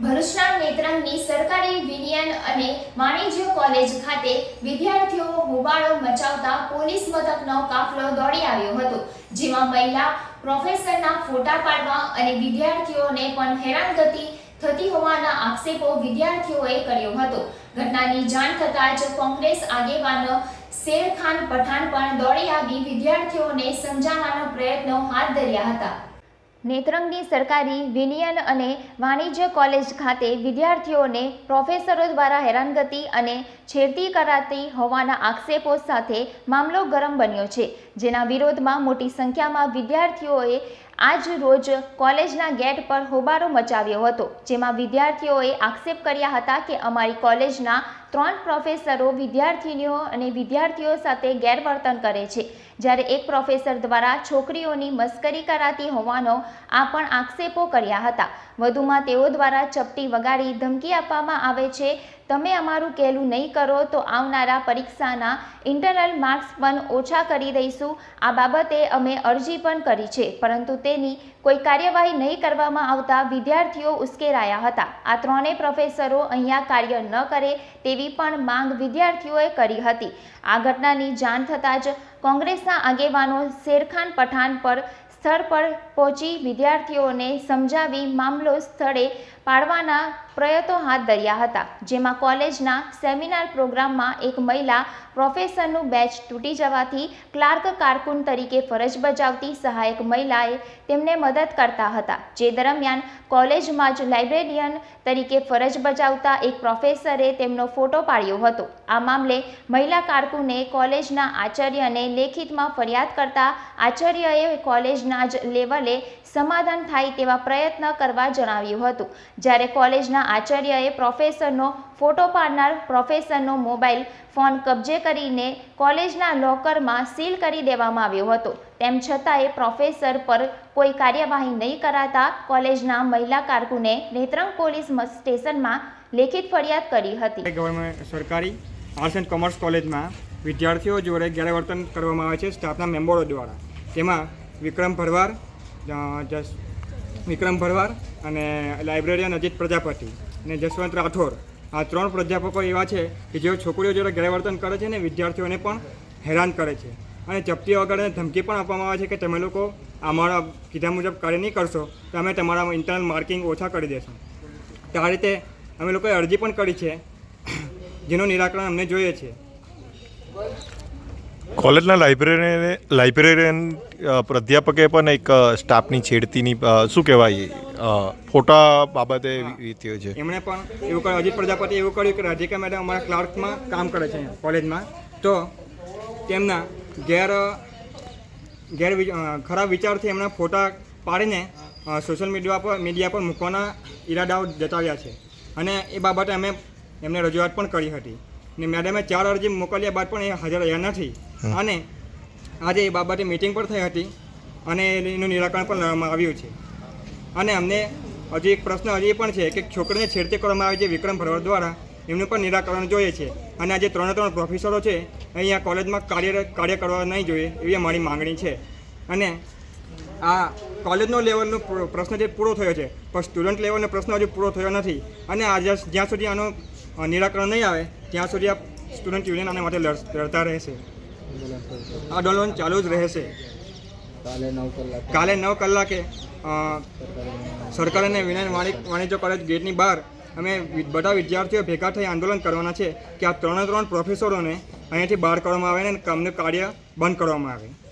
ભરૂચના નેત્રંગની સરકારી વિનિયન અને વાણિજ્ય કોલેજ ખાતે વિદ્યાર્થીઓ હોબાળો મચાવતા પોલીસ મથકનો કાફલો દોડી આવ્યો હતો, જેમાં મહિલા પ્રોફેસરના ફોટા પાડવા અને વિદ્યાર્થીઓને પણ હેરાનગતિ થતી હોવાના આક્ષેપો વિદ્યાર્થીઓએ કર્યો હતો. ઘટનાની જાણ થતાં જ કોંગ્રેસ આગેવાનો શેરખાન પઠાણ પણ દોડી આવી વિદ્યાર્થીઓને સમજાવવાનો પ્રયત્નો હાથ ધર્યા હતા. નેત્રંગની સરકારી, વિલિયન અને વાણિજ્ય કોલેજ ખાતે વિદ્યાર્થીઓને પ્રોફેસરો દ્વારા હેરાનગતિ અને છેડતી કરાતી હોવાના આક્ષેપો સાથે મામલો ગરમ બન્યો છે. જેના વિરોધમાં મોટી સંખ્યામાં વિદ્યાર્થીઓએ આજ રોજ કોલેજના ગેટ પર હોબાળો મચાવ્યો હતો. જેમાં વિદ્યાર્થીઓએ આક્ષેપ કર્યા હતા કે અમારી કોલેજના ત્રણ પ્રોફેસરો વિદ્યાર્થીનીઓ અને વિદ્યાર્થીઓ સાથે ગેરવર્તન કરે છે. જ્યારે એક પ્રોફેસર દ્વારા છોકરીઓની મસ્કરી કરાતી હોવાનો આ પણ આક્ષેપો કર્યા હતા. વધુમાં તેઓ દ્વારા ચપટી વગાડી ધમકી આપવામાં આવે છે, તમે અમારું કહેલું નહીં કરો તો આવનારા પરીક્ષાના ઇન્ટરનલ માર્ક્સ પણ ઓછા કરી દઈશું. આ બાબતે અમે અરજી પણ કરી છે. પરંતુ તેની કોઈ કાર્યવાહી નહીં કરવામાં આવતા વિદ્યાર્થીઓ ઉશ્કેરાયા હતા. આ ત્રણેય પ્રોફેસરો અહીંયા કાર્ય ન કરે તેવી પણ માંગ વિદ્યાર્થીઓએ કરી હતી. આ ઘટનાની જાણ થતાં જ કોંગ્રેસના આગેવાનો શેરખાન પઠાણ પર સ્થળ પર પહોંચી વિદ્યાર્થીઓને સમજાવી મામલો સ્થળે પાડવાના પ્રયત્નો હાથ ધર્યા હતા, જેમાં કોલેજના સેમિનાર પ્રોગ્રામમાં એક મહિલા પ્રોફેસરનું બેચ તૂટી જવાથી ક્લાર્ક કારકુન તરીકે ફરજ બજાવતી સહાયક મહિલાએ તેમને મદદ કરતા હતા, જે દરમિયાન કોલેજમાં જ લાઇબ્રેરિયન તરીકે ફરજ બજાવતા એક પ્રોફેસરે તેમનો ફોટો પાડ્યો હતો. આ મામલે મહિલા કારકુને કોલેજના આચાર્યને લેખિતમાં ફરિયાદ કરતા આચાર્યએ કોલેજના જ લેવલે સમાધાન થાય તેવા પ્રયત્ન કરવા જણાવ્યું હતું. જ્યારે કોલેજના આચાર્યએ પ્રોફેસરનો ફોટો પાડનાર પ્રોફેસરનો મોબાઈલ ફોન કબજે કરીને કોલેજના લોકરમાં સીલ કરી દેવામાં આવ્યો હતો. તેમ છતાંય પ્રોફેસર પર કોઈ કાર્યવાહી નહીં કરાતા કોલેજના મહિલા કારકુને નેત્રંગ પોલીસ સ્ટેશનમાં લેખિત ફરિયાદ કરી હતી. ગવર્મેન્ટ સરકારી આર્ટ્સ એન્ડ કોમર્સ કોલેજમાં વિદ્યાર્થીઓ જોડે ગેરવર્તન કરવામાં આવે છે સ્ટાફના મેમ્બરો દ્વારા. તેમાં વિક્રમ ભરવાડ વિક્રમ ભરવાડ અને લાઇબ્રેરિયન અજીત પ્રજાપતિ અને જસવંત રાઠોડ. આ ત્રણ પ્રાધ્યાપકો એવા છે કે જેઓ છોકરીઓ જોડે ગેરવર્તન કરે છે અને વિદ્યાર્થીઓને પણ હેરાન કરે છે. અને ચપટી વગરને ધમકી પણ આપવામાં આવે છે કે તમે લોકો અમારા કીધા મુજબ કાર્ય નહીં કરશો તો અમે તમારા ઇન્ટરનલ માર્કિંગ ઓછા કરી દેશું. તો આ રીતે અમે લોકોએ અરજી પણ કરી છે, જેનું નિરાકરણ અમને જોઈએ છે. કોલેજના લાઇબ્રેરી લાઇબ્રેરિયન પ્રાધ્યાપકે પણ એક સ્ટાફની છેડતીની શું કહેવાય ફોટા બાબતે વી- છે. એમણે પણ એવું કર્યું, અજીત પ્રજાપતિ એવું કર્યું કે રાધિકા મેડમ અમારા ક્લાર્કમાં કામ કરે છે કોલેજમાં. તો તેમના ગેર ગેર ખરાબ વિચારથી એમના ફોટા પાડીને સોશિયલ મીડિયા પર મીડિયા પર મૂકવાના ઈરાદાઓ જતાવ્યા છે. અને એ બાબતે અમે એમને રજૂઆત પણ કરી હતી. ને મેડમે ચાર અરજી મોકલ્યા બાદ પણ એ હાજર રહ્યા નથી. અને આજે એ બાબતે મિટિંગ પણ થઈ હતી અને એનું નિરાકરણ પણ લાવવામાં આવ્યું છે. અને અમને હજી એક પ્રશ્ન હજી એ પણ છે કે છોકરીને છેડતી કરવામાં આવે છે વિક્રમ ભરવાડ દ્વારા, એમનું પણ નિરાકરણ જોઈએ છે. અને આજે ત્રણે ત્રણ પ્રોફેસરો છે, અહીંયા કોલેજમાં કાર્ય કાર્ય કરવા નહીં જોઈએ એવી અમારી માંગણી છે. અને આ કોલેજનો લેવલનો પ્રશ્ન જે પૂરો થયો છે, પણ સ્ટુડન્ટ લેવલનો પ્રશ્ન હજુ પૂરો થયો નથી. અને આજે જ્યાં સુધી આનું નિરાકરણ નહીં આવે, ત્યાં સુધી આ સ્ટુડન્ટ યુનિયન આના માટે લડતા રહેશે. આંદોલન ચાલુ જ રહેશે. કાલે નવ કલાકે. અ, સરકાર અને વિનય વાણિ- વાણિજ્ય કોલેજ ગેટની બહાર અમે બધા વિદ્યાર્થીઓ ભેગા થઈ આંદોલન કરવાના છે કે આ ત્રણે ત્રણ પ્રોફેસરોને અહીંયાથી બહાર કરવામાં આવે અને કામનું કાર્ય બંધ કરવામાં આવે.